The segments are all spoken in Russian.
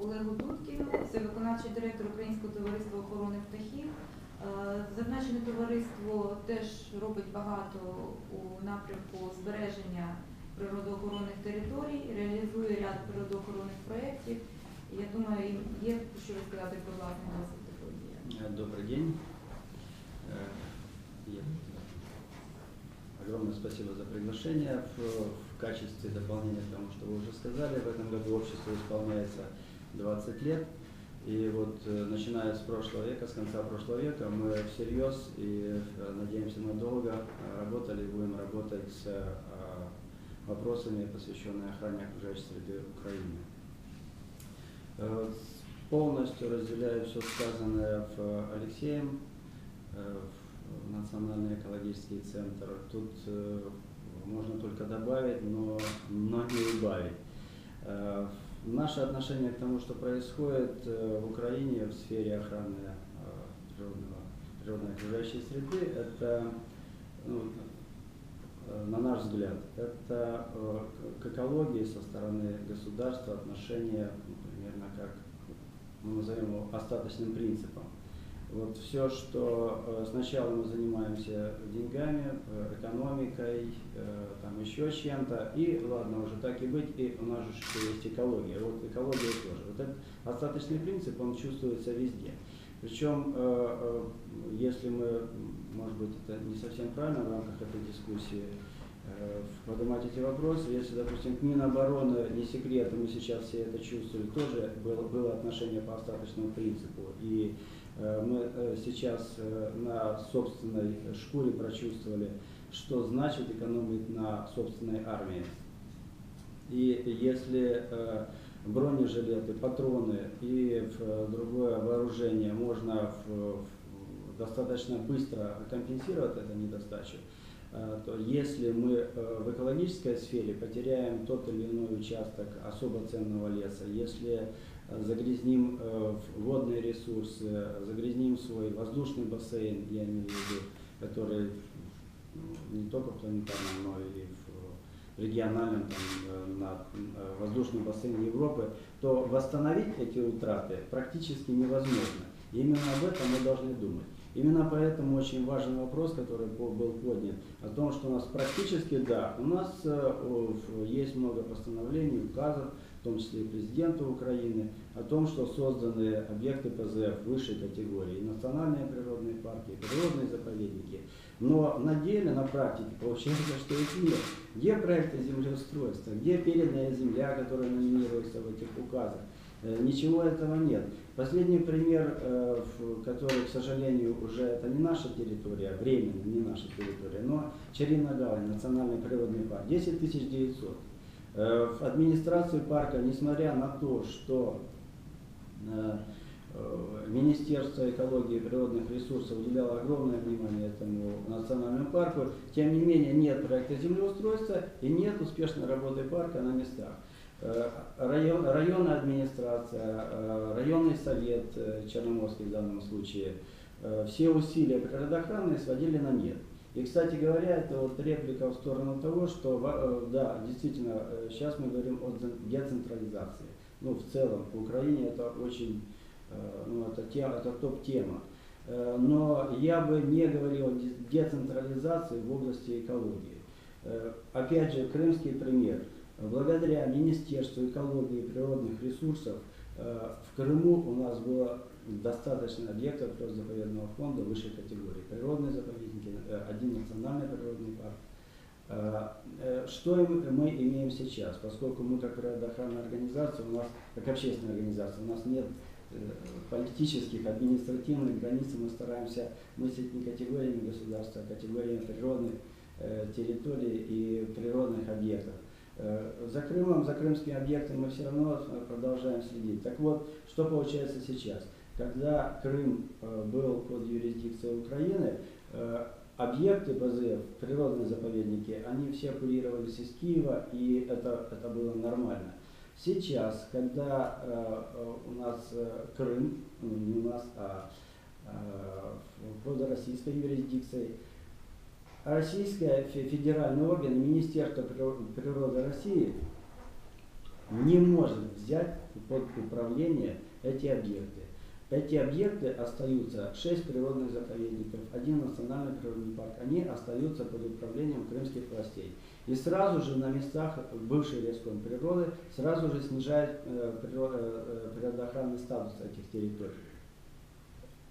Олегу Дудкіну, це виконавчий директор Українського товариства охорони птахів. Е, Зазначене товариство теж робить багато у напрямку збереження природоохоронних територій, реалізує ряд природоохоронних проєктів. Я думаю, є що розказати про власний досвід такої. Э, день. Огромное спасибо за приглашение. В, в качестве дополнения к тому, что вы уже сказали, в этом году обществу исполняется 20 лет. И вот э, начиная с прошлого века, с конца прошлого века, мы всерьез и э, надеемся, мы долго э, работали и будем работать с вопросами, посвященными охране окружающей среды Украины. Полностью разделяю все сказанное Алексеем, Национальный экологический центр. Тут э, можно только добавить, но, но не убавить. Э, Наше отношение к тому, что происходит э, в Украине в сфере охраны природного, природной окружающей среды, это, ну, на наш взгляд, это к- экологии со стороны государства отношение ну, примерно как мы назовем его остаточным принципом. Вот все, что э, сначала мы занимаемся деньгами, э, экономикой, э, там еще чем-то, и ладно, уже так и быть, и у нас же есть экология. Вот экология тоже. Вот этот остаточный принцип, он чувствуется везде. Причем, если мы, может быть, это не совсем правильно в рамках этой дискуссии, поднимать эти вопросы. Если, допустим, к Минобороны, не секрет, мы сейчас все это чувствовали, тоже было, было отношение по остаточному принципу. И мы э, сейчас э, на собственной шкуре прочувствовали, что значит экономить на собственной армии. И если э, бронежилеты, патроны и другое вооружение можно достаточно быстро компенсировать эту недостачу, э, то если мы э, в экологической сфере потеряем тот или иной участок особо ценного леса, если э, загрязним э, водные ресурсы, загрязним свой воздушный бассейн, я имею в виду, который ну, не только в планетарном, но и в региональном там, э, на э, воздушном бассейне Европы, то восстановить эти утраты практически невозможно. Именно об этом мы должны думать. Именно поэтому очень важен вопрос, который был поднят, о том, что у нас практически, да, у нас э, есть много постановлений, указов, в том числе и президента Украины, о том, что созданы объекты ПЗФ высшей категории, и национальные природные парки, и природные заповедники. Но на деле, на практике получается, что их нет. Где проекты землеустройства, где передная земля, которая номинируется в этих указах? Э, Ничего этого нет. Последний пример, э, который, к сожалению, уже это не наша территория, временно не наша территория, но Чарина Гавань, национальный природный парк, 10 900. Э, В администрации парка, несмотря на то, что Министерство экологии и природных ресурсов уделяло огромное внимание этому национальному парку, тем не менее нет проекта землеустройства и нет успешной работы парка на местах. Э, Район, районная администрация, э, районный совет э, Черноморский в данном случае, все усилия природоохранные сводили на нет. И, кстати говоря, это вот реплика в сторону того, что, да, действительно, сейчас мы говорим о децентрализации. Ну, в целом, в Украине это очень, ну, это, тема, это топ-тема. Но я бы не говорил о де- децентрализации в области экологии. Опять же, крымский пример. Благодаря Министерству экологии и природных ресурсов э, в Крыму у нас было достаточно объектов заповедного фонда высшей категории. Природные заповедники, э, один национальный природный парк. Э, Что мы имеем сейчас? Поскольку мы как природоохранная организация, у нас, как общественная организация, у нас нет политических, административных границ, мы стараемся мыслить не категориями государства, а категориями природных территорий и природных объектов. Э, За Крымом, за крымскими объектами мы все равно э, продолжаем следить. Так вот, что получается сейчас? Когда Крым э, был под юрисдикцией Украины, объекты БЗФ, природные заповедники, они все курировались из Киева, и это, это было нормально. Сейчас, когда у нас Крым, ну, не у нас, а под российской юрисдикцией, Российская фе- федеральный орган, Министерство приро- природы России не может взять под управление эти объекты. Эти объекты остаются, 6 природных заповедников, один национальный природный парк, они остаются под управлением крымских властей. И сразу же на местах бывшей леском природы сразу же снижает э, э, э, природоохранный статус этих территорий.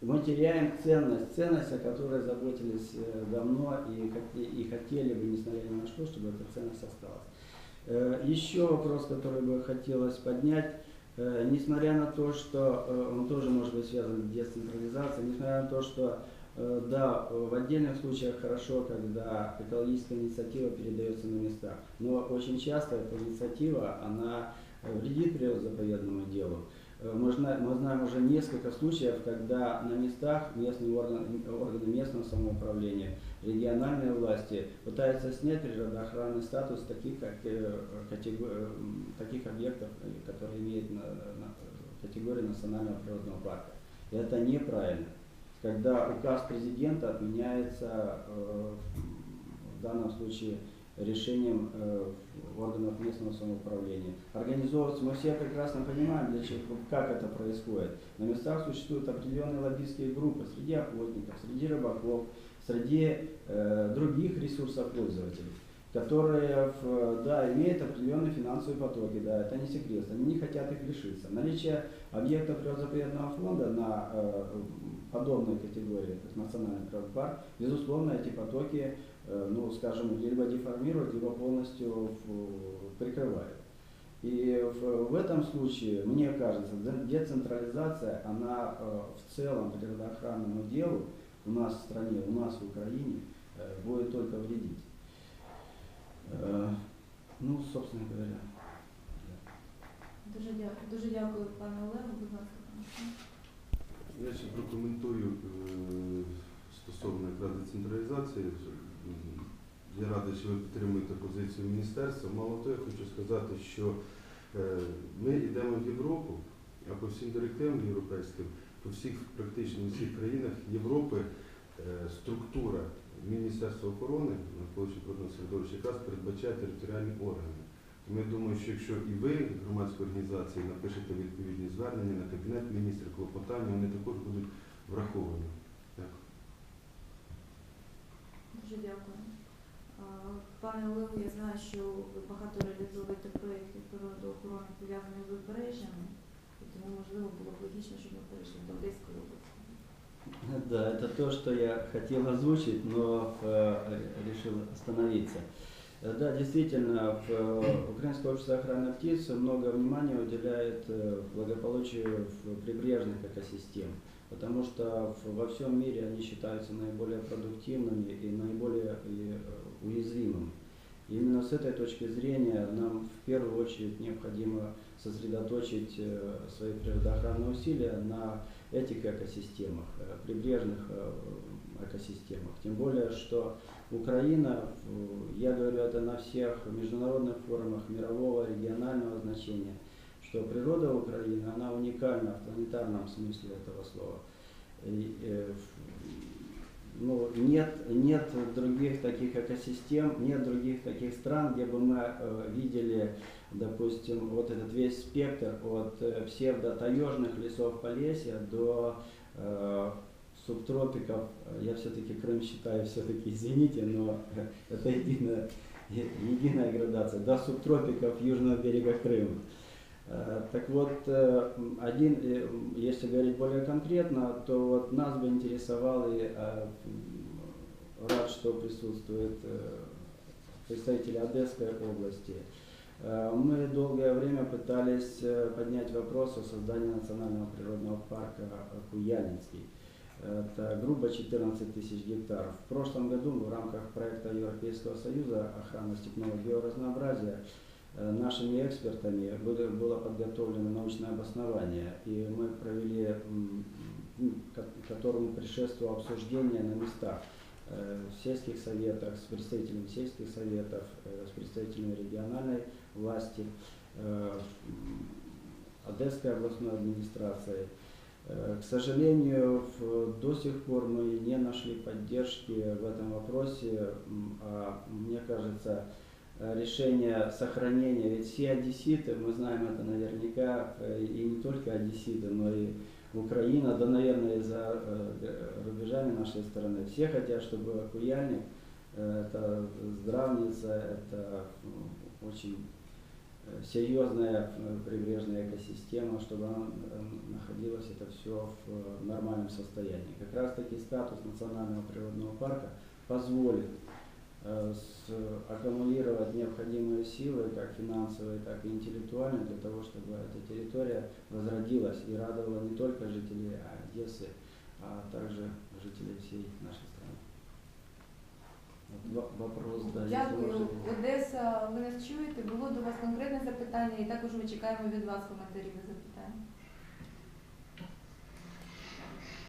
Мы теряем ценность, ценность, о которой заботились э, давно и, и хотели бы, несмотря ни на что, чтобы эта ценность осталась. Э, Еще вопрос, который бы хотелось поднять, Э, несмотря на то, что он тоже может быть связан с децентрализацией, несмотря на то, что да, в отдельных случаях хорошо, когда экологическая инициатива передается на местах, но очень часто эта инициатива, она вредит природозаповедному делу. Э, Мы зна- мы знаем уже несколько случаев, когда на местах местные органы, органы местного самоуправления, региональные власти пытаются снять природоохранный статус таких, как, э, катего- э, таких объектов, которые имеют на, на- категорию национального природного парка. И это неправильно. Когда указ президента отменяется в данном случае решением э, органов местного самоуправления. Организовываться мы все прекрасно понимаем, для чего, как это происходит. На местах существуют определенные лоббистские группы среди охотников, среди рыбаков, среди э, других ресурсопользователей, которые да, имеют определенные финансовые потоки, да, это не секрет, они не хотят их лишиться. Наличие объектов природозаповедного фонда на э, подобной категории, как национальный природный парк, безусловно, эти потоки, э, ну, скажем, либо деформируют, либо полностью прикрывают. И в, в этом случае, мне кажется, де- децентрализация, она э, в целом природоохранному делу у нас в стране, у нас в Украине э, будет только вредить. Е, Ну, собственно говоря. Дуже дякую, дуже дякую, пане Олегу. Будь ласка, пане Я ще прокоментую е, стосовно якраз децентралізації. Я радий, що ви підтримуєте позицію міністерства. Мало того, я хочу сказати, що е, ми йдемо в Європу, а по всім директивам європейським, по всіх практично всіх країнах Європи е, структура Міністерства охорони навколишнього природного середовища якраз передбачає територіальні органи. Тому я думаю, що якщо і ви, громадські організації, напишете відповідні звернення на Кабінет міністрів, клопотання, вони також будуть враховані. Дякую. Дуже дякую. Пане Олегу, я знаю, що ви багато реалізовуєте проєктів природоохорони пов'язаних з узбережжями, тому можливо було б логічно, щоб ми перейшли до Одеської області. Да, это то, что я хотел озвучить, но э, решил остановиться. Э, Да, действительно, в э, Украинское общество охраны птиц много внимания уделяет э, благополучию прибрежных экосистем, потому что во всем мире они считаются наиболее продуктивными и наиболее и. Именно с этой точки зрения нам в первую очередь необходимо сосредоточить э, свои природоохранные усилия на этих экосистемах, э, прибрежных э, экосистемах. Тем более, что Украина, я говорю это на всех международных форумах мирового, регионального значения, что природа Украины, она уникальна в планетарном смысле этого слова. И, ну, нет, нет других таких экосистем, нет других таких стран, где бы мы э, видели, допустим, вот этот весь спектр от э, псевдо-таежных лесов Полесья до э, субтропиков. Я все-таки Крым считаю, все-таки, извините, но это единая, единая градация. До субтропиков южного берега Крыма. Э, Так вот, э, один, э, если говорить более конкретно, то вот нас бы интересовал и рад, что присутствует представители Одесской области. Мы долгое время пытались поднять вопрос о создании национального природного парка Куяльнинский. Это грубо 14 тысяч гектаров. В прошлом году в рамках проекта Европейского Союза охрана степного биоразнообразия нашими экспертами было, подготовлено научное обоснование, и мы провели, которому предшествовало обсуждение на местах э, в сельских советах, с представителями сельских советов, э, с представителями региональной власти, э, Одесской областной администрацией. Э, К сожалению, до сих пор мы не нашли поддержки в этом вопросе, а мне кажется, э, решение сохранения, ведь все одесситы, мы знаем это наверняка, э, и не только одесситы, но и Украина, да, наверное, и за э, рубежами нашей страны, все хотят, чтобы Куяльник, э, это здравница, это очень э, серьезная э, прибрежная экосистема, чтобы она э, находилась это все в э, нормальном состоянии. Как раз таки статус национального природного парка позволит э, аккумулировать необходимые силы, как финансовые, так и интеллектуальные, для того, чтобы эта территория возродилась и радовала не только жителей Одессы, а также жителей всей нашей страны. Вот во- вопрос, да, если Дякую. можете. Одеса, ви нас чуєте? Було до вас конкретне запитання, і також ми чекаємо від вас коментарів і запитань.